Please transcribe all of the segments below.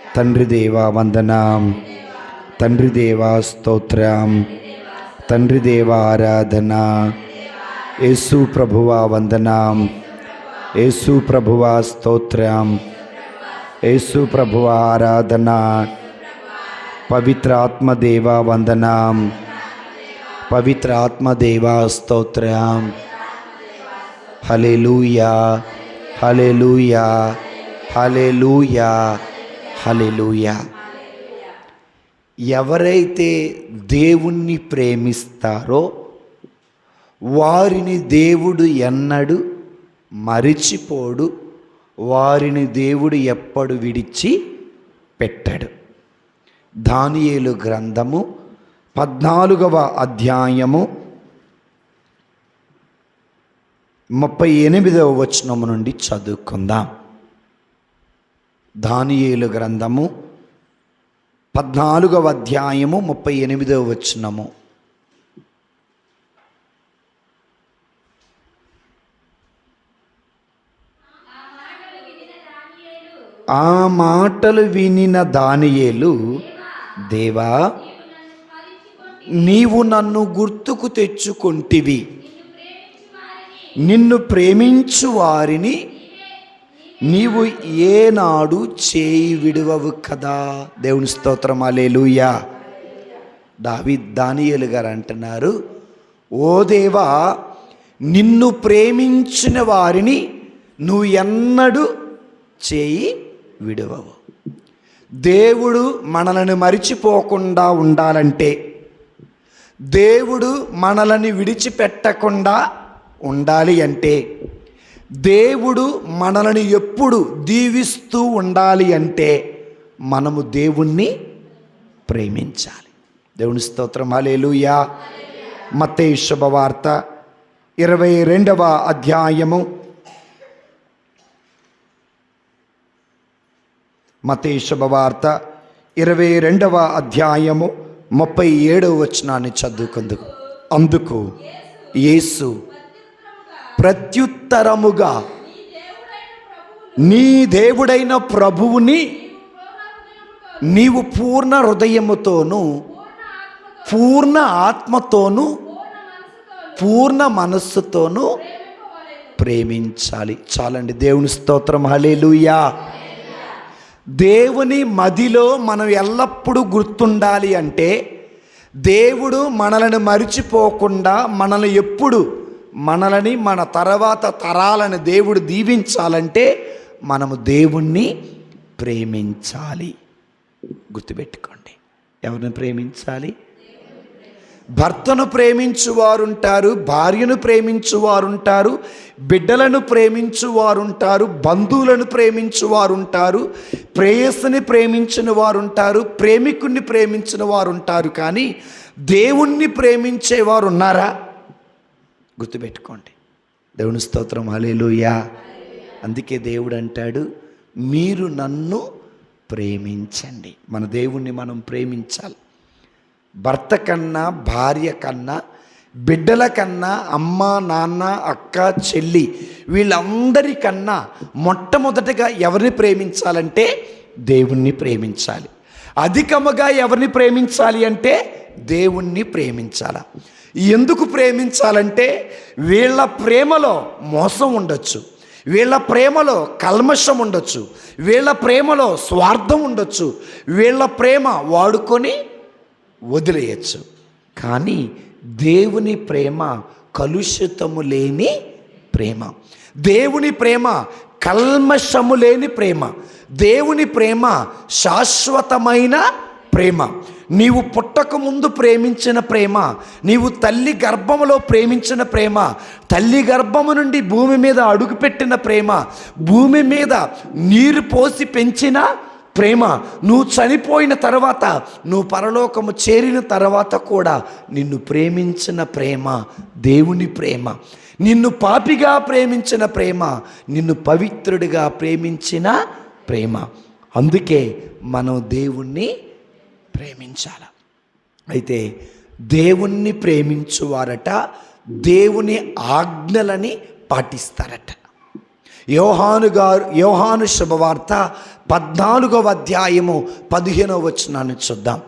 తండ్రి దేవా వందనం తండ్రి దేవా స్తోత్రం తండ్రి దేవా ఆరాధన యేసు ప్రభువా వందనం యేసు ప్రభువా స్తోత్రం యేసు ప్రభువా ఆరాధన పవిత్ర ఆత్మదేవా వందనం పవిత్ర ఆత్మదేవా స్తోత్రం హలే లూయా హలే లూయా హలే లూయా హలెలూయా ఎవరైతే దేవుణ్ణి ప్రేమిస్తారో వారిని దేవుడు ఎన్నడు మరిచిపోడు వారిని దేవుడు ఎప్పుడు విడిచి పెట్టాడు. దానియేలు గ్రంథము పద్నాలుగవ అధ్యాయము ముప్పై ఎనిమిదవ వచనము నుండి చదువుకుందాం. దానియేలు గ్రంథము పద్నాలుగవ అధ్యాయము ముప్పై ఎనిమిదవ వచనము. ఆ మాటలు వినిన దానియేలు దేవా నీవు నన్ను గుర్తుకు తెచ్చుకొంటివి. నిన్ను ప్రేమించు వారిని నీవు ఏనాడు చేయి విడువవు కదా? దేవుని స్తోత్రం అలేలుయా దావి దానియలు గారు అంటున్నారు ఓ దేవా నిన్ను ప్రేమించిన వారిని నువ్వు ఎన్నడూ చేయి విడవవు. దేవుడు మనలను మరిచిపోకుండా ఉండాలంటే దేవుడు మనలని విడిచిపెట్టకుండా ఉండాలి అంటే దేవుడు మనల్ని ఎప్పుడు దీవిస్తూ ఉండాలి అంటే మనము దేవుణ్ణి ప్రేమించాలి. దేవుని స్తోత్రం. అలేలుయా మతే శుభవార్త ఇరవై రెండవ అధ్యాయము. మతే శుభవార్త ఇరవై రెండవ అధ్యాయము ముప్పై ఏడవ వచనాన్ని చదువుకుందుకు. అందుకు యేసు ప్రత్యుత్తరముగా. నీ దేవుడైన ప్రభువుని నీవు పూర్ణ హృదయముతోనూ పూర్ణ ఆత్మతోనూ పూర్ణ మనస్సుతోనూ ప్రేమించాలి. చాలండి. దేవుని స్తోత్రం. హలేలుయా దేవుని మదిలో మనం ఎల్లప్పుడూ గుర్తుండాలి అంటే దేవుడు మనలను మరిచిపోకుండా మనల్ని ఎప్పుడు మనలని మన తర్వాత తరాలను దేవుడు దీవించాలంటే మనము దేవుణ్ణి ప్రేమించాలి. గుర్తుపెట్టుకోండి. ఎవరిని ప్రేమించాలి? భర్తను ప్రేమించువారుంటారు భార్యను ప్రేమించువారుంటారు బిడ్డలను ప్రేమించువారుంటారు బంధువులను ప్రేమించువారుంటారు ప్రేయస్సుని ప్రేమించిన వారుంటారు ప్రేమికుణ్ణి ప్రేమించిన వారుంటారు కానీ దేవుణ్ణి ప్రేమించేవారు ఉన్నారా గుర్తుపెట్టుకోండి. దేవుని స్తోత్రం అలేలుయా అందుకే దేవుడు అంటాడు మీరు నన్ను ప్రేమించండి. మన దేవుణ్ణి మనం ప్రేమించాలి. భర్త కన్నా భార్య కన్నా బిడ్డల కన్నా అమ్మ నాన్న అక్క చెల్లి వీళ్ళందరికన్నా మొట్టమొదటగా ఎవరిని ప్రేమించాలంటే దేవుణ్ణి ప్రేమించాలి. అధికముగా ఎవరిని ప్రేమించాలి అంటే దేవుణ్ణి ప్రేమించాలా? ఎందుకు ప్రేమించాలంటే వీళ్ళ ప్రేమలో మోసం ఉండొచ్చు. వీళ్ళ ప్రేమలో కల్మషం ఉండొచ్చు. వీళ్ళ ప్రేమలో స్వార్థం ఉండొచ్చు. వీళ్ళ ప్రేమ వాడుకొని వదిలేయచ్చు. కానీ దేవుని ప్రేమ కలుషితము లేని ప్రేమ. దేవుని ప్రేమ కల్మషము లేని ప్రేమ. దేవుని ప్రేమ శాశ్వతమైన ప్రేమ. నీవు పుట్టక ముందు ప్రేమించిన ప్రేమ నీవు తల్లి గర్భములో ప్రేమించిన ప్రేమ తల్లి గర్భము నుండి భూమి మీద అడుగుపెట్టిన ప్రేమ భూమి మీద నీరు పోసి పెంచిన ప్రేమ నువ్వు చనిపోయిన తర్వాత నువ్వు పరలోకము చేరిన తర్వాత కూడా నిన్ను ప్రేమించిన ప్రేమ దేవుని ప్రేమ. నిన్ను పాపిగా ప్రేమించిన ప్రేమ నిన్ను పవిత్రుడిగా ప్రేమించిన ప్రేమ. అందుకే మనం దేవుణ్ణి ప్రేమించాల. అయితే దేవుణ్ణి ప్రేమించువారట దేవుని ఆజ్ఞలని పాటిస్తారట. యోహాను గారు యోహాను శుభవార్త పద్నాలుగవ అధ్యాయము పదిహేనవ వచనాన్ని చూద్దాం.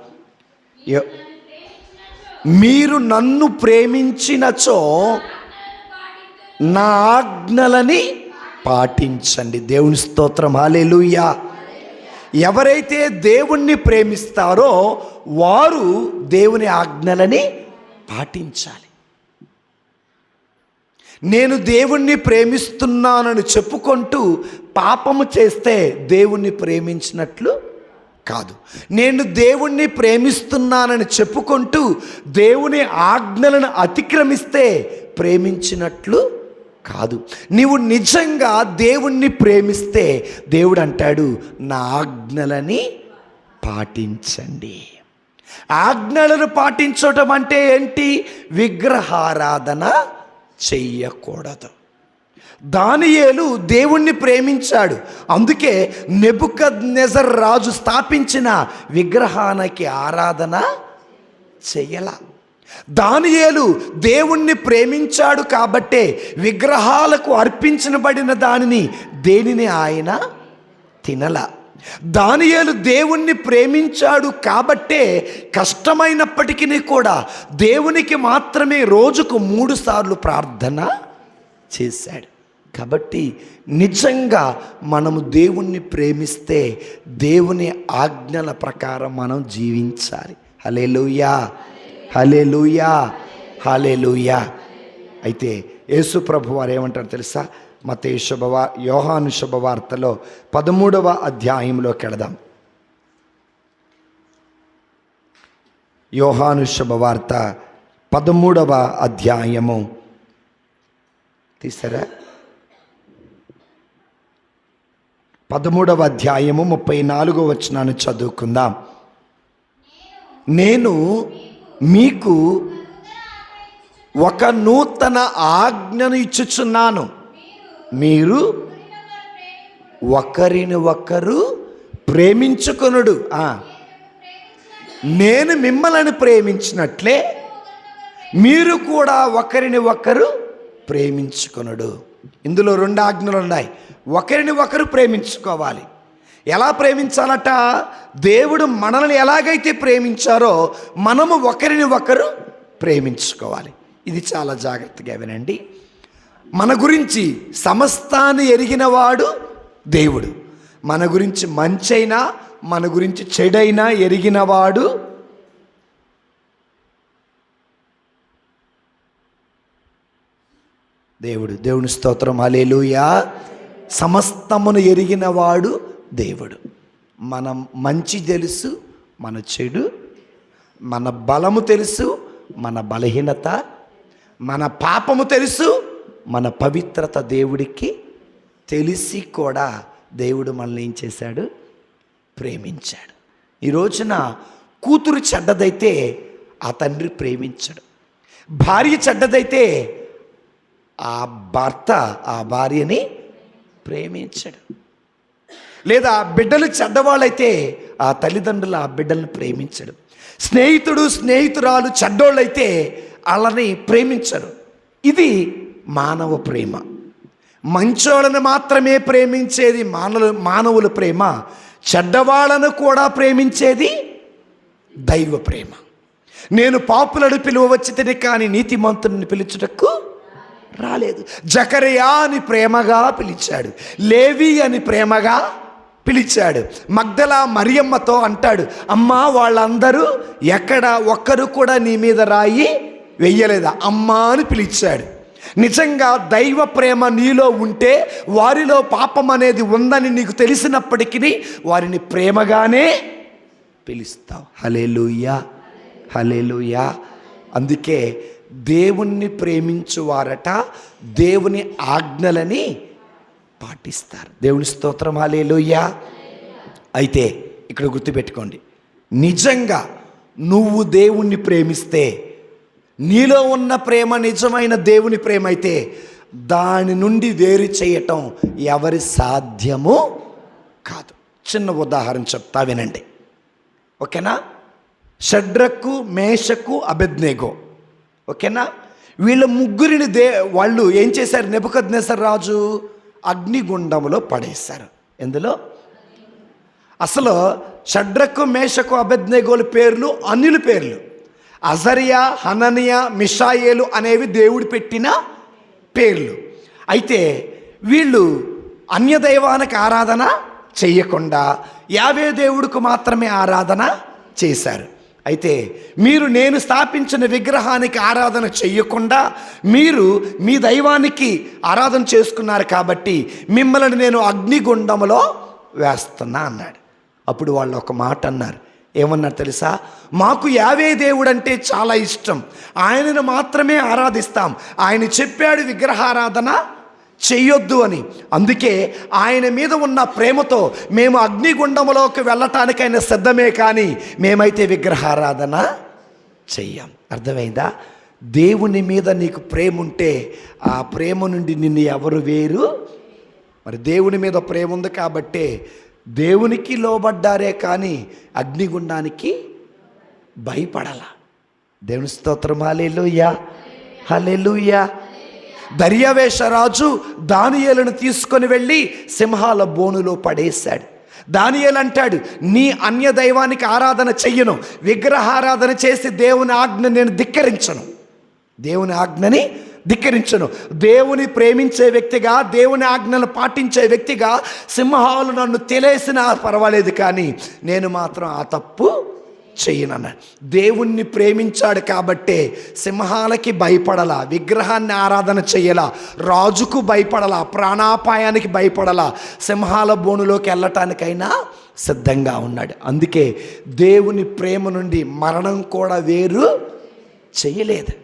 మీరు నన్ను ప్రేమించినచో నా ఆజ్ఞలని పాటించండి. దేవుని స్తోత్రం హాలేలుయ్యా ఎవరైతే దేవుణ్ణి ప్రేమిస్తారో వారు దేవుని ఆజ్ఞలని పాటించాలి. నేను దేవుణ్ణి ప్రేమిస్తున్నానని చెప్పుకుంటూ పాపము చేస్తే దేవుణ్ణి ప్రేమించినట్లు కాదు. నేను దేవుణ్ణి ప్రేమిస్తున్నానని చెప్పుకుంటూ దేవుని ఆజ్ఞలను అతిక్రమిస్తే ప్రేమించినట్లు కాదు. నీవు నిజంగా దేవుణ్ణి ప్రేమిస్తే దేవుడు అంటాడు నా ఆజ్ఞలని పాటించండి. ఆజ్ఞలను పాటించటం అంటే ఏంటి? విగ్రహారాధన చెయ్యకూడదు. దానియేలు దేవుణ్ణి ప్రేమించాడు. అందుకే నెబుకద్ రాజు స్థాపించిన విగ్రహానికి ఆరాధన చెయ్యలా. దానియేలు దేవుణ్ణి ప్రేమించాడు కాబట్టే విగ్రహాలకు అర్పించబడిన దానిని దేనిని ఆయన తినల. దానియేలు దేవుణ్ణి ప్రేమించాడు కాబట్టే కష్టమైనప్పటికీ కూడా దేవునికి మాత్రమే రోజుకు మూడు సార్లు ప్రార్థన చేశాడు. కాబట్టి నిజంగా మనము దేవుణ్ణి ప్రేమిస్తే దేవుని ఆజ్ఞల ప్రకారం మనం జీవించాలి. హలే లూయా హాలే హలేలుయా అయితే యేసు ప్రభు వారు ఏమంటారు తెలుసా? మత శుభవా యోహాను శుభవార్తలో పదమూడవ అధ్యాయంలోకి వెళదాం. యోహాను శుభవార్త పదమూడవ అధ్యాయము. తీసారా? పదమూడవ అధ్యాయము ముప్పై నాలుగో వచనాన్ని చదువుకుందాం. నేను మీకు ఒక నూతన ఆజ్ఞను ఇచ్చుచున్నాను. మీరు ఒకరిని ఒకరు ప్రేమించుకొనుడు. నేను మిమ్మల్ని ప్రేమించినట్లే మీరు కూడా ఒకరిని ఒకరు ప్రేమించుకొనుడు. ఇందులో రెండు ఆజ్ఞలు ఉన్నాయి ఒకరిని ఒకరు ప్రేమించుకోవాలి. ఎలా ప్రేమించాలట? దేవుడు మనల్ని ఎలాగైతే ప్రేమించారో మనము ఒకరిని ఒకరు ప్రేమించుకోవాలి. ఇది చాలా జాగ్రత్తగా వినండి. మన గురించి సమస్తాన్ని ఎరిగినవాడు దేవుడు. మన గురించి మంచైనా మన గురించి చెడైనా ఎరిగినవాడు దేవుడు. దేవుని స్తోత్రం. అలేలుయా సమస్తమును ఎరిగినవాడు దేవుడు. మనం మంచి తెలుసు మన చెడు మన బలము తెలుసు మన బలహీనత మన పాపము తెలుసు మన పవిత్రత దేవుడికి తెలిసి కూడా దేవుడు మనల్ని ఏం చేశాడు? ప్రేమించాడు. ఈ రోజున కూతురు చెడ్డదైతే ఆ తండ్రి ప్రేమించడు. భార్య చెడ్డదైతే ఆ భర్త ఆ భార్యని ప్రేమించడు. లేదా బిడ్డలు చెడ్డవాళ్ళైతే ఆ తల్లిదండ్రులు ఆ బిడ్డలను ప్రేమించడు స్నేహితుడు స్నేహితురాలు చెడ్డోళ్ళైతే వాళ్ళని ప్రేమించరు. ఇది మానవ ప్రేమ. మంచోళ్ళని మాత్రమే ప్రేమించేది మానవ మానవుల ప్రేమ. చెడ్డవాళ్ళను కూడా ప్రేమించేది దైవ ప్రేమ. నేను పాపులను పిలువచ్చితేనే కానీ నీతిమంతుని పిలుచుటకు రాలేదు. జకరియా అని ప్రేమగా పిలిచాడు. లేవి అని ప్రేమగా పిలిచాడు. మగ్దల మరియమ్మతో అంటాడు అమ్మా వాళ్ళందరూ ఎక్కడ ఒక్కరు కూడా నీ మీద రాయి వెయ్యలేదా? అమ్మా అని పిలిచాడు. నిజంగా దైవ ప్రేమ నీలో ఉంటే వారిలో పాపం అనేది ఉందని నీకు తెలిసినప్పటికీ వారిని ప్రేమగానే పిలుస్తావు. హలేలుయా హలేలుయా అందుకే దేవుణ్ణి ప్రేమించువారట దేవుని ఆజ్ఞలని పాటిస్తారు. దేవుని స్తోత్రం అలేలుయ్యా అయితే ఇక్కడ గుర్తుపెట్టుకోండి. నిజంగా నువ్వు దేవుణ్ణి ప్రేమిస్తే నీలో ఉన్న ప్రేమ నిజమైన దేవుని ప్రేమ అయితే దాని నుండి వేరు చేయటం ఎవరి సాధ్యము కాదు. చిన్న ఉదాహరణ చెప్తా వినండి. ఓకేనా? షడ్రకు మేషకు అబెద్నేగో. ఓకేనా? వీళ్ళ ముగ్గురిని దే వాళ్ళు ఏం చేశారు? నెబుకద్నేసర్ రాజు అగ్నిగుండంలో పడేశారు. ఎందులో? అసలు షడ్రకు మేషకు అభెజ్ఞగోలు పేర్లు అనిల్ పేర్లు. అజరియా హననియా మిషాయేలు అనేవి దేవుడు పెట్టిన పేర్లు. అయితే వీళ్ళు అన్యదైవానికి ఆరాధన చెయ్యకుండా యావే దేవుడికి మాత్రమే ఆరాధన చేశారు. అయితే మీరు నేను స్థాపించిన విగ్రహానికి ఆరాధన చెయ్యకుండా మీరు మీ దైవానికి ఆరాధన చేసుకున్నారు కాబట్టి మిమ్మల్ని నేను అగ్నిగుండంలో వేస్తున్నా అన్నాడు. అప్పుడు వాళ్ళు ఒక మాట అన్నారు. ఏమన్నారు తెలుసా? మాకు యావే దేవుడు అంటే చాలా ఇష్టం. ఆయనను మాత్రమే ఆరాధిస్తాం. ఆయన చెప్పాడు విగ్రహారాధన చెయ్యొద్దు అని. అందుకే ఆయన మీద ఉన్న ప్రేమతో మేము అగ్నిగుండములోకి వెళ్ళటానికైనా సిద్ధమే కానీ మేమైతే విగ్రహారాధన చెయ్యం. అర్థమైందా? దేవుని మీద నీకు ప్రేమ ఉంటే ఆ ప్రేమ నుండి నిన్ను ఎవరు వేరు? మరి దేవుని మీద ప్రేమ ఉంది కాబట్టే దేవునికి లోబడ్డారే కానీ అగ్నిగుండానికి భయపడాల. దేవుని స్తోత్రం. హలే హల్లెలూయా. దర్యావేశరాజు దానియేలను తీసుకొని వెళ్ళి సింహాల బోనులో పడేశాడు. దానియేలు అంటాడు నీ అన్య దైవానికి ఆరాధన చెయ్యను. విగ్రహారాధన చేసి దేవుని ఆజ్ఞ నేను ధిక్కరించను. దేవుని ఆజ్ఞని ధిక్కరించను. దేవుని ప్రేమించే వ్యక్తిగా దేవుని ఆజ్ఞలు పాటించే వ్యక్తిగా సింహాలు నన్ను తెలిసినా పర్వాలేదు కానీ నేను మాత్రం ఆ తప్పు చేయనన్న దేవుణ్ణి ప్రేమించాడు కాబట్టే సింహాలకి భయపడలా విగ్రహాన్ని ఆరాధన చేయలా రాజుకు భయపడలా ప్రాణాపాయానికి భయపడలా సింహాల బోనులోకి వెళ్ళటానికైనా సిద్ధంగా ఉన్నాడు. అందుకే దేవుని ప్రేమ నుండి మరణం కూడా వేరు చేయలేదు.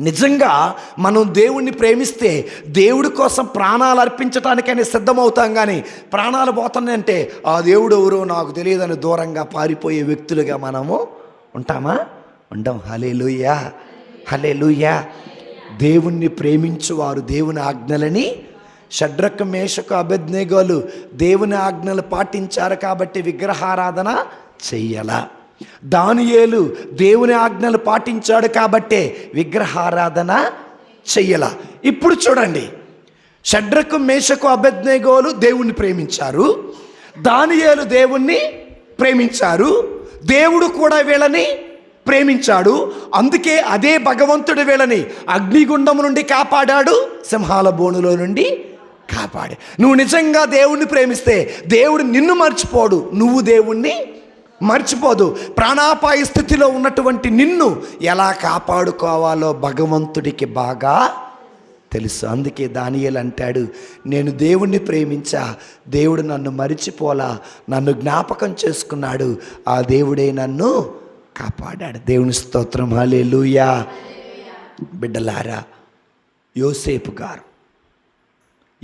నిజంగా మనం దేవుణ్ణి ప్రేమిస్తే దేవుడి కోసం ప్రాణాలు అర్పించటానికైనా సిద్ధమవుతాం కానీ ప్రాణాలు పోతున్నాయంటే ఆ దేవుడు ఎవరో నాకు తెలియదని దూరంగా పారిపోయే వ్యక్తులుగా మనము ఉంటామా? ఉండం. హలే లూయా హలే లూయా దేవుణ్ణి ప్రేమించువారు దేవుని ఆజ్ఞలని షడ్రక మేషకు అభిజ్ఞగాలు దేవుని ఆజ్ఞలు పాటించారు కాబట్టి విగ్రహారాధన చెయ్యలా. దానియేలు దేవుని ఆజ్ఞలు పాటించాడు కాబట్టే విగ్రహారాధన చెయ్యల. ఇప్పుడు చూడండి. షడ్రకు మేషకు అభిజ్ఞగోలు దేవుణ్ణి ప్రేమించారు. దానియేలు దేవుణ్ణి ప్రేమించారు. దేవుడు కూడా వీళ్ళని ప్రేమించాడు. అందుకే అదే భగవంతుడు వీళ్ళని అగ్నిగుండం నుండి కాపాడాడు సింహాల బోనులో నుండి కాపాడు. నువ్వు నిజంగా దేవుణ్ణి ప్రేమిస్తే దేవుడు నిన్ను మర్చిపోడు నువ్వు దేవుణ్ణి మర్చిపోదు. ప్రాణాపాయ స్థితిలో ఉన్నటువంటి నిన్ను ఎలా కాపాడుకోవాలో భగవంతుడికి బాగా తెలుసు. అందుకే దానియలు అంటాడు నేను దేవుణ్ణి ప్రేమించా దేవుడు నన్ను మరిచిపోలా నన్ను జ్ఞాపకం చేసుకున్నాడు ఆ దేవుడే నన్ను కాపాడాడు. దేవుని స్తోత్రం. హల్లెలూయా. బిడ్డలారా యోసేపు గారు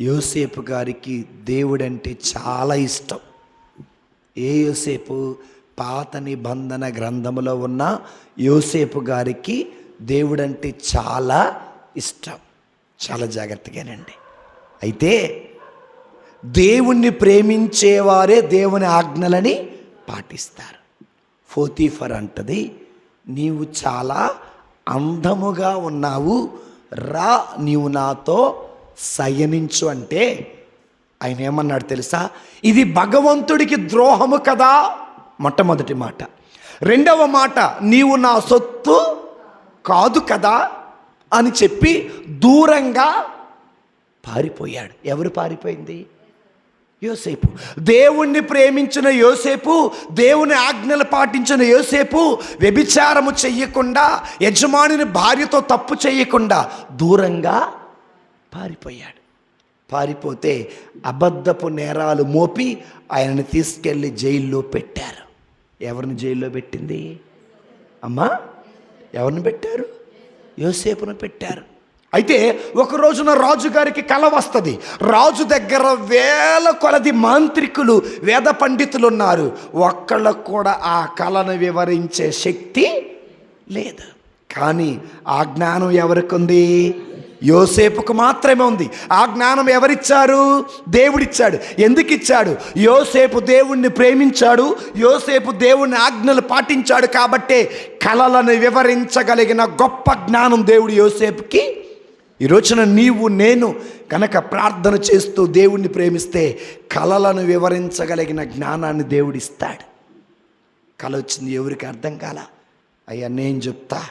యోసేపు గారికి దేవుడంటే చాలా ఇష్టం. ఏ యోసేపు? పాత నిబంధన గ్రంథములో ఉన్న యోసేపు గారికి దేవుడంటే చాలా ఇష్టం. చాలా జాగ్రత్తగానండి. అయితే దేవుణ్ణి ప్రేమించేవారే దేవుని ఆజ్ఞలని పాటిస్తారు. ఫోతీఫర్ అంటది నీవు చాలా అందముగా ఉన్నావు రా నీవు నాతో సయనించు అంటే ఆయన ఏమన్నాడు తెలుసా? ఇది భగవంతుడికి ద్రోహము కదా! మొట్టమొదటి మాట. రెండవ మాట నీవు నా సొత్తు కాదు కదా అని చెప్పి దూరంగా పారిపోయాడు. ఎవరు పారిపోయింది? యోసేపు. దేవుణ్ణి ప్రేమించిన యోసేపు దేవుని ఆజ్ఞలు పాటించిన యోసేపు వ్యభిచారము చెయ్యకుండా యజమానిని భార్యతో తప్పు చేయకుండా దూరంగా పారిపోయాడు. పారిపోతే అబద్ధపు నేరాలు మోపి ఆయనని తీసుకెళ్ళి జైల్లో పెట్టారు. ఎవరిని జైల్లో పెట్టింది? అమ్మా ఎవరిని పెట్టారు? యోసేపును పెట్టారు. అయితే ఒక రోజున రాజుగారికి కల వస్తుంది. రాజు దగ్గర వేల కొలది మాంత్రికులు వేద పండితులు ఉన్నారు ఒక్కళ్ళకు కూడా ఆ కళను వివరించే శక్తి లేదు. కానీ ఆ జ్ఞానం ఎవరికి ఉంది యోసేపుకు మాత్రమే ఉంది. ఆ జ్ఞానం ఎవరిచ్చారు? దేవుడిచ్చాడు. ఎందుకు ఇచ్చాడు యోసేపు దేవుణ్ణి ప్రేమించాడు. యోసేపు దేవుణ్ణి ఆజ్ఞలు పాటించాడు కాబట్టే కళలను వివరించగలిగిన గొప్ప జ్ఞానం దేవుడు యోసేపుకి. ఈ రోజున నీవు నేను కనుక ప్రార్థన చేస్తూ దేవుణ్ణి ప్రేమిస్తే కళలను వివరించగలిగిన జ్ఞానాన్ని దేవుడిస్తాడు. కళ వచ్చింది ఎవరికి అర్థం కాల? అయ్యా నేను చెప్తా.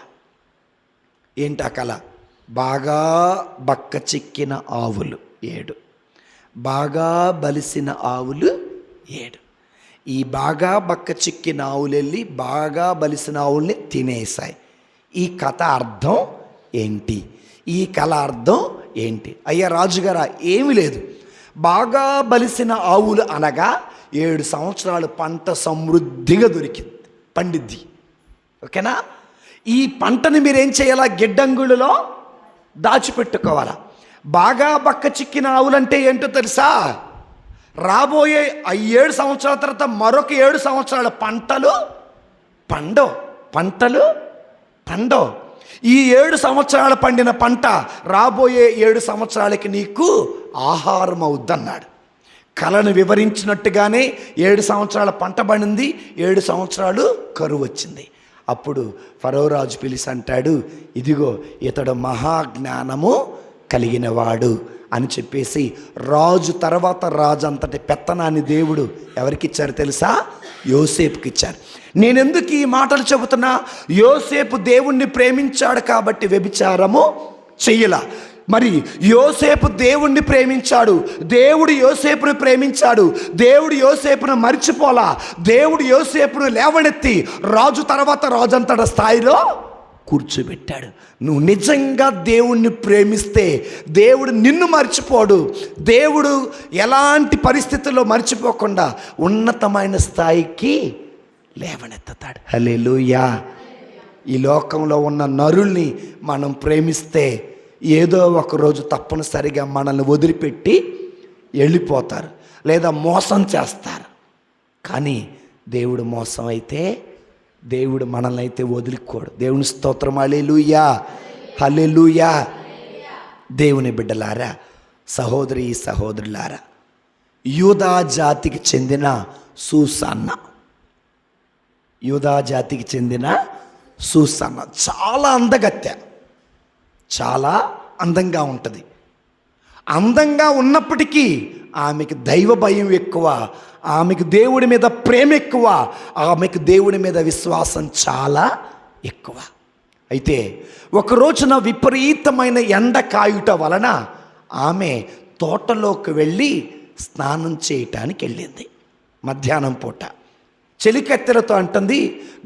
ఏంటా కళ బాగా బక్క చిక్కిన ఆవులు ఏడు. బాగా బలిసిన ఆవులు ఏడు. ఈ బాగా బక్క చిక్కిన ఆవులు వెళ్ళి బాగా బలిసిన ఆవుల్ని తినేసాయి ఈ కథ అర్థం ఏంటి? ఈ కళ అర్థం ఏంటి? అయ్యా రాజుగారా ఏమీ లేదు. బాగా బలిసిన ఆవులు అనగా ఏడు సంవత్సరాలు పంట సమృద్ధిగా దొరికింది. పండిద్ది. ఓకేనా? ఈ పంటని మీరు ఏం చేయాలా? గిడ్డంగులలో దాచిపెట్టుకోవాలా? బాగా బక్క చిక్కిన ఆవులంటే ఏంటో తెలుసా? రాబోయే ఏడు సంవత్సరాల తర్వాత మరొక ఏడు సంవత్సరాల పంటలు పండో పంటలు పండో ఈ ఏడు సంవత్సరాలు పండిన పంట రాబోయే ఏడు సంవత్సరాలకి నీకు ఆహారం అవుద్దన్నాడు కళను వివరించినట్టుగానే ఏడు సంవత్సరాల పంట పండింది ఏడు సంవత్సరాలు కరువు వచ్చింది. అప్పుడు ఫరోరాజు పిలిచి అంటాడు ఇదిగో ఇతడు మహాజ్ఞానము కలిగినవాడు అని చెప్పేసి రాజు తర్వాత రాజు అంతటి పెత్తనాన్ని దేవుడు ఎవరికి ఇచ్చారు తెలుసా? యోసేపుకి ఇచ్చారు నేనెందుకు ఈ మాటలు చెబుతున్నా? యోసేపు దేవుణ్ణి ప్రేమించాడు కాబట్టి వ్యభిచారము చెయ్యలా. మరి యోసేపు దేవుణ్ణి ప్రేమించాడు. దేవుడు యోసేపును ప్రేమించాడు. దేవుడు యోసేపును మర్చిపోలా. దేవుడు యోసేపును లేవనెత్తి రాజు తర్వాత రాజంతట స్థాయిలో కూర్చోబెట్టాడు. నువ్వు నిజంగా దేవుణ్ణి ప్రేమిస్తే దేవుడు నిన్ను మర్చిపోడు. దేవుడు ఎలాంటి పరిస్థితుల్లో మర్చిపోకుండా ఉన్నతమైన స్థాయికి లేవనెత్తుతాడు. హల్లెలూయా. ఈ లోకంలో ఉన్న నరుల్ని మనం ప్రేమిస్తే ఏదో ఒకరోజు తప్పనిసరిగా మనల్ని వదిలిపెట్టి వెళ్ళిపోతారు లేదా మోసం చేస్తారు. కానీ దేవుడు మోసం అయితే దేవుడు మనల్ని అయితే వదిలికోడు. దేవుని స్తోత్రం అలెలుయా హలెలుయా దేవుని బిడ్డలారా సహోదరి సహోదరులారా యూదా జాతికి చెందిన సూసన్న యూదా జాతికి చెందిన సూసన్న చాలా అందగత్తె. చాలా అందంగా ఉంటుంది. అందంగా ఉన్నప్పటికీ ఆమెకి దైవ భయం ఎక్కువ ఆమెకు దేవుడి మీద ప్రేమ ఎక్కువ ఆమెకు దేవుడి మీద విశ్వాసం చాలా ఎక్కువ. అయితే ఒక రోజున విపరీతమైన ఎండ కాయుట వలన ఆమె తోటలోకి వెళ్ళి స్నానం చేయటానికి వెళ్ళింది. మధ్యాహ్నం పూట. చెలికత్తెలతో అంటుంది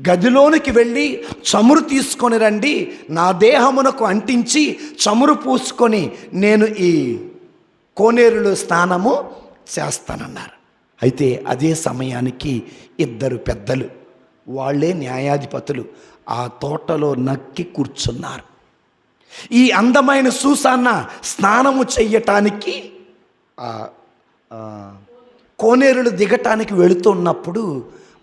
గదిలోనికి వెళ్ళి చమురు తీసుకొని రండి నా దేహమునకు అంటించి చమురు పూసుకొని నేను ఈ కోనేరులో స్నానము చేస్తానన్నారు. అయితే అదే సమయానికి ఇద్దరు పెద్దలు వాళ్ళే న్యాయాధిపతులు ఆ తోటలో నక్కి కూర్చున్నారు. ఈ అందమైన సూసాన్న స్నానము చెయ్యటానికి కోనేరులు దిగటానికి వెళుతున్నప్పుడు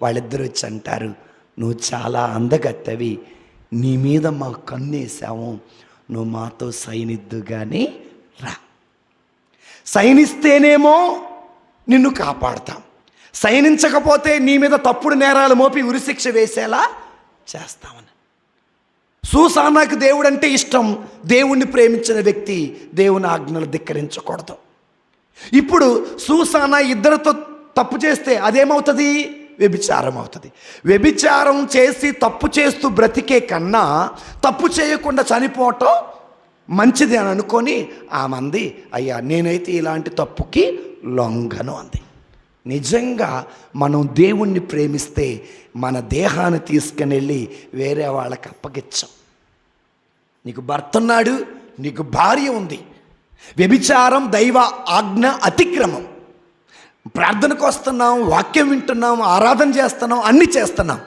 వాళ్ళిద్దరు వచ్చి అంటారు నువ్వు చాలా అందగత్తవి నీ మీద మా కన్నేసాము నువ్వు మాతో సైనిద్దు కానీ రా. సైనిస్తేనేమో నిన్ను కాపాడతాం. సైనించకపోతే నీ మీద తప్పుడు నేరాలు మోపి ఉరిశిక్ష వేసేలా చేస్తామని. సూసానాకు దేవుడు అంటే ఇష్టం దేవుణ్ణి ప్రేమించిన వ్యక్తి దేవుని ఆజ్ఞలు ధిక్కరించకూడదు. ఇప్పుడు సూసానా ఇద్దరితో తప్పు చేస్తే అదేమవుతుంది? వ్యభిచారం అవుతుంది. వ్యభిచారం చేసి తప్పు చేస్తూ బ్రతికే కన్నా తప్పు చేయకుండా చనిపోవటం మంచిది అని అనుకొని ఆమంది అయ్యా నేనైతే ఇలాంటి తప్పుకి లొంగను అంది. నిజంగా మనం దేవుణ్ణి ప్రేమిస్తే మన దేహాన్ని తీసుకుని వెళ్ళి వేరే వాళ్ళకి అప్పగించం. నీకు భర్త ఉన్నాడు నీకు భార్య ఉంది. వ్యభిచారం దైవ ఆజ్ఞ అతిక్రమం. ప్రార్థనకు వస్తున్నాం వాక్యం వింటున్నాం ఆరాధన చేస్తున్నాం అన్నీ చేస్తున్నాం.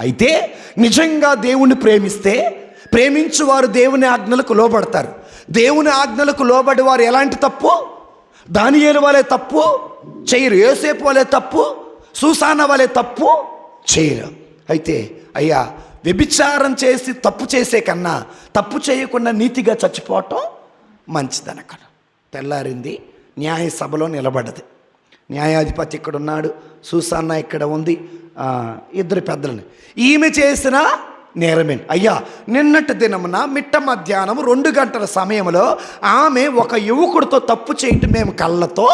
అయితే నిజంగా దేవుణ్ణి ప్రేమిస్తే ప్రేమించు వారు దేవుని ఆజ్ఞలకు లోబడతారు. దేవుని ఆజ్ఞలకు లోబడి వారు ఎలాంటి తప్పు? దానియేలు వాళ్ళే తప్పు చేయరు. ఏసేపు వాళ్ళే తప్పు సూసాన వాళ్ళే తప్పు చేయరు. అయితే అయ్యా వ్యభిచారం చేసి తప్పు చేసే కన్నా తప్పు చేయకుండా నీతిగా చచ్చిపోవటం మంచిదనక్కడ. తెల్లారింది న్యాయ సభలో నిలబడది న్యాయాధిపతి ఇక్కడ ఉన్నాడు సూసాన్న ఇక్కడ ఉంది ఇద్దరు పెద్దలని. ఈమె చేసిన నేరమే? అయ్యా నిన్నటి దినమున మిట్ట మధ్యాహ్నం రెండు గంటల సమయంలో ఆమె ఒక యువకుడితో తప్పు చేయటం మేము కళ్ళతో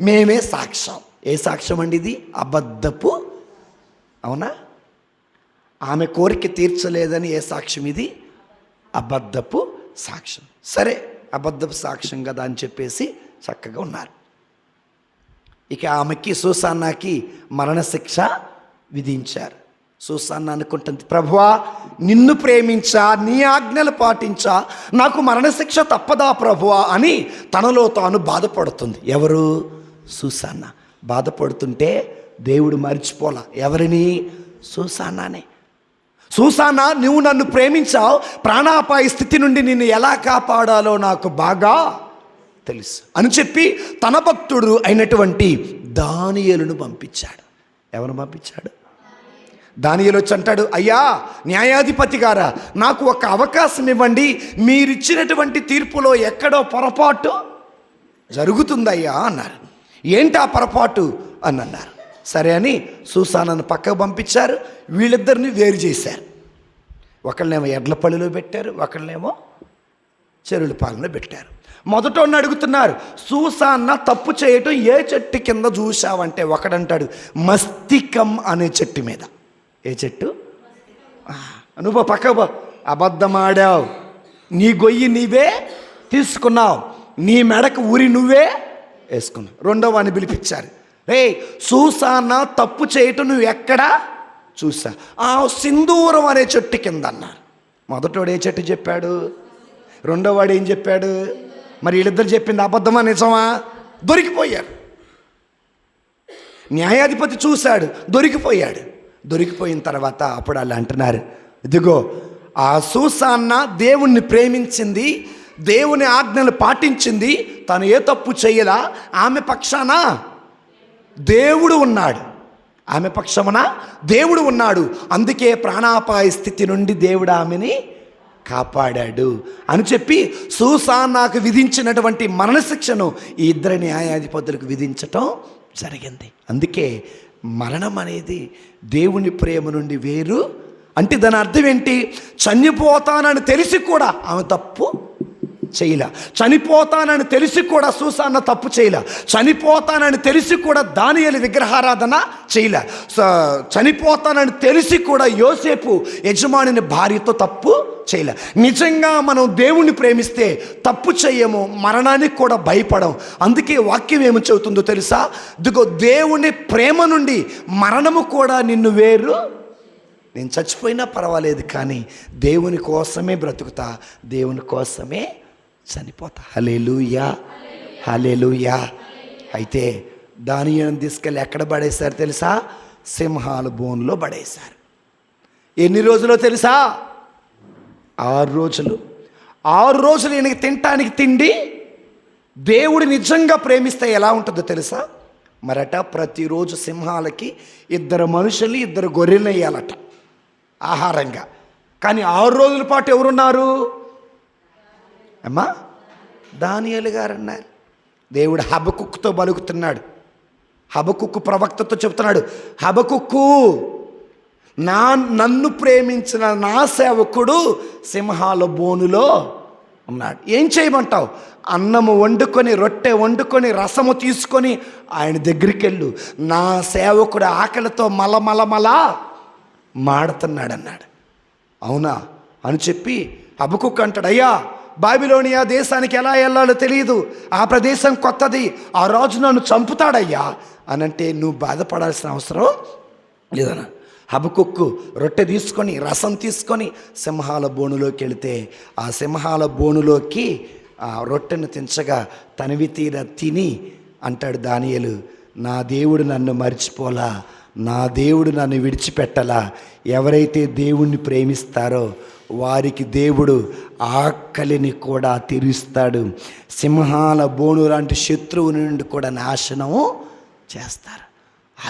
మేమే సాక్ష్యం. ఏ సాక్ష్యం అండి ఇది? అబద్ధపు అవునా? ఆమె కోరిక తీర్చలేదని ఏ సాక్ష్యం ఇది? అబద్ధపు సాక్ష్యం. సరే అబద్ధపు సాక్ష్యం కదా అని చెప్పేసి చక్కగా ఉన్నారు. ఇక ఆమెకి సుసాన్నాకి మరణశిక్ష విధించారు. సుసాన్న అనుకుంటుంది ప్రభువా నిన్ను ప్రేమించా నీ ఆజ్ఞలు పాటించా నాకు మరణశిక్ష తప్పదా ప్రభువా అని తనలో తాను బాధపడుతుంది. ఎవరు? సుసాన్న. బాధపడుతుంటే దేవుడు మర్చిపోలా. ఎవరిని? సూసాన్నానే. సూసానా నువ్వు నన్ను ప్రేమించావు ప్రాణాపాయ స్థితి నుండి నిన్ను ఎలా కాపాడాలో నాకు బాగా తెలుసు. అని చెప్పి తన భక్తుడు అయినటువంటి దానియలును పంపించాడు. ఎవరు పంపించాడు? దానియలు వచ్చి అంటాడు అయ్యా న్యాయాధిపతి గారా నాకు ఒక అవకాశం ఇవ్వండి. మీరిచ్చినటువంటి తీర్పులో ఎక్కడో పొరపాటు జరుగుతుందయ్యా అన్నారు. ఏంటి ఆ పొరపాటు? అని అన్నారు. సరే అని సూసానను పక్కకు పంపించారు. వీళ్ళిద్దరిని వేరు చేశారు. ఒకళ్ళనేమో ఎడ్లపల్లిలో పెట్టారు ఒకళ్ళనేమో చెరువుల పాలన పెట్టారు. మొదట అడుగుతున్నారు సూసాన్న తప్పు చేయటం ఏ చెట్టు కింద చూసావంటే ఒకడంటాడు మస్తికం అనే చెట్టు మీద. ఏ చెట్టు? నువ్వు పక్క అబద్ధమాడావు నీ గొయ్యి నీవే తీసుకున్నావు. నీ మెడకు ఊరి నువ్వే వేసుకున్నావు. రెండో వాడిని పిలిపించారు. రే సూసాన్న తప్పు చేయటం నువ్వు ఎక్కడా చూసా ఆ సింధూరం అనే చెట్టు కింద అన్నారు. మొదటోడు ఏ చెట్టు చెప్పాడు? రెండోవాడు ఏం చెప్పాడు? మరి వీళ్ళిద్దరు చెప్పింది అబద్ధమా నిజమా? దొరికిపోయారు. న్యాయాధిపతి చూశాడు దొరికిపోయాడు. దొరికిపోయిన తర్వాత అప్పుడు వాళ్ళు అంటున్నారు ఇదిగో ఆ సూసాన్న దేవుణ్ణి ప్రేమించింది దేవుని ఆజ్ఞలు పాటించింది తను ఏ తప్పు చేయలా? ఆమె పక్షాన దేవుడు ఉన్నాడు. ఆమె పక్షమున దేవుడు ఉన్నాడు. అందుకే ప్రాణాపాయ స్థితి నుండి దేవుడు ఆమెని కాపాడాడు అని చెప్పి సూసానాకు విధించినటువంటి మరణశిక్షను ఈ ఇద్దరు న్యాయాధిపతులకు విధించటం జరిగింది. అందుకే మరణం అనేది దేవుని ప్రేమ నుండి వేరు. అంటే దాని అర్థం ఏంటి? చనిపోతానని తెలిసి కూడా ఆమె తప్పు చేయలే. చనిపోతానని తెలిసి కూడా సూసాన్న తప్పు చేయలే. చనిపోతానని తెలిసి కూడా దానియలు విగ్రహారాధన చేయలే. చనిపోతానని తెలిసి కూడా యోసేపు యజమానిని భార్యతో తప్పు చేయలే. నిజంగా మనం దేవుణ్ణి ప్రేమిస్తే తప్పు చేయము మరణానికి కూడా భయపడం. అందుకే వాక్యం ఏమి చెబుతుందో తెలుసా? ఇదిగో దేవుని ప్రేమ నుండి మరణము కూడా నిన్ను వేరు. నేను చచ్చిపోయినా పర్వాలేదు కానీ దేవుని కోసమే బ్రతుకుతా దేవుని కోసమే చనిపోతా. హలేలుయా హలేలుయా అయితే దానియను తీసుకెళ్ళి ఎక్కడ పడేశారు తెలుసా? సింహాల బోన్లో పడేశారు. ఎన్ని రోజులో తెలుసా? ఆరు రోజులు. ఆరు రోజులు ఈయనకి తినటానికి తిండి దేవుడు నిజంగా ప్రేమిస్తే ఎలా ఉంటుందో తెలుసా? మరట ప్రతిరోజు సింహాలకి ఇద్దరు మనుషులు ఇద్దరు గొర్రెలు వేయాలట. ఆహారంగా. కానీ ఆరు రోజుల పాటు ఎవరున్నారు? అమ్మా దానియలు గారు అన్నారు దేవుడు హబకుక్కుతో బలుకుతున్నాడు హబకుక్కు ప్రవక్తతో చెప్తున్నాడు హబకుక్కు నా నన్ను ప్రేమించిన నా సేవకుడు సింహాల బోనులో ఉన్నాడు. ఏం చేయమంటావు? అన్నము వండుకొని రొట్టె వండుకొని రసము తీసుకొని ఆయన దగ్గరికి వెళ్ళు నా సేవకుడు ఆకలితో మలమలమల మాడుతున్నాడు అన్నాడు అవునా? అని చెప్పి అబుకుక్ అంటాడు అయ్యా బాబిలోనియా దేశానికి ఎలా వెళ్ళాలో తెలియదు ఆ ప్రదేశం కొత్తది. ఆ రాజు నన్ను చంపుతాడయ్యా అనంటే నువ్వు బాధపడాల్సిన అవసరం లేదన్నా. హబకుక్కు రొట్టె తీసుకొని రసం తీసుకొని సింహాల బోనులోకి వెళితే ఆ సింహాల బోనులోకి ఆ రొట్టెను తించగా తనివి తీర తిని అంటాడు దానియలు నా దేవుడు నన్ను మర్చిపోలా నా దేవుడు నన్ను విడిచిపెట్టలా. ఎవరైతే దేవుణ్ణి ప్రేమిస్తారో వారికి దేవుడు ఆకలిని కూడా తీరుస్తాడు. సింహాల బోను లాంటి శత్రువు నుండి కూడా నాశనం చేస్తారు.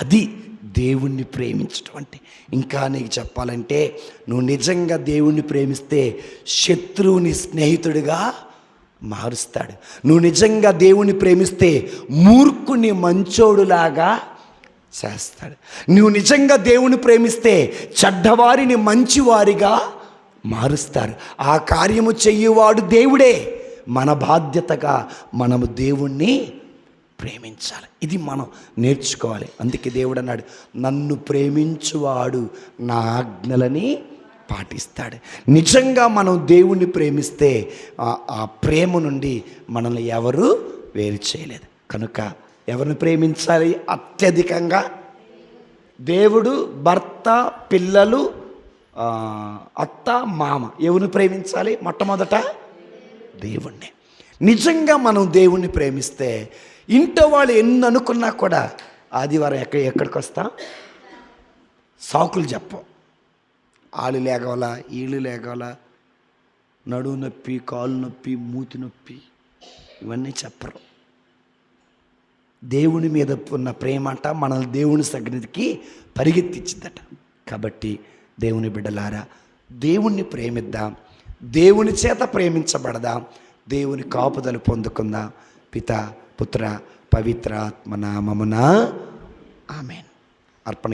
అది దేవుణ్ణి ప్రేమించడం అంటే. ఇంకా నీకు చెప్పాలంటే నువ్వు నిజంగా దేవుణ్ణి ప్రేమిస్తే శత్రువుని స్నేహితుడిగా మారుస్తాడు. నువ్వు నిజంగా దేవుణ్ణి ప్రేమిస్తే మూర్ఖుని మంచోడులాగా చేస్తాడు. నువ్వు నిజంగా దేవుని ప్రేమిస్తే చెడ్డవారిని మంచివారిగా మారుస్తారు. ఆ కార్యము చెయ్యువాడు దేవుడే. మన బాధ్యతగా మనము దేవుణ్ణి ప్రేమించాలి. ఇది మనం నేర్చుకోవాలి. అందుకే దేవుడు అన్నాడు నన్ను ప్రేమించువాడు నా ఆజ్ఞలని పాటిస్తాడు. నిజంగా మనం దేవుణ్ణి ప్రేమిస్తే ఆ- ప్రేమ నుండి మనల్ని ఎవరు వేరు చేయలేదు. కనుక ఎవరిని ప్రేమించాలి? అత్యధికంగా దేవుడు భర్త పిల్లలు అత్త మామ. ఎవరిని ప్రేమించాలి? మొట్టమొదట దేవుణ్ణి. నిజంగా మనం దేవుణ్ణి ప్రేమిస్తే ఇంట్లో వాళ్ళు ఎన్ని అనుకున్నా కూడా ఆదివారం ఎక్కడ ఎక్కడికి వస్తాం? సాకులు చెప్పం. ఆళ్ళు లేగవాలా వీళ్ళు లేగవాలా నడువు నొప్పి కాలు నొప్పి మూతి నొప్పి ఇవన్నీ చెప్పరు. దేవుని మీద ఉన్న ప్రేమ అంట మనల్ని దేవుని సన్నిధికి పరిగెత్తించిందట కాబట్టి దేవుని బిడ్డలారా దేవుణ్ణి ప్రేమిద్దాం దేవుని చేత ప్రేమించబడదాం దేవుని కాపుదలు పొందుకుందాం. పిత పుత్ర పవిత్ర నామమున ఆమెన్. అర్పణ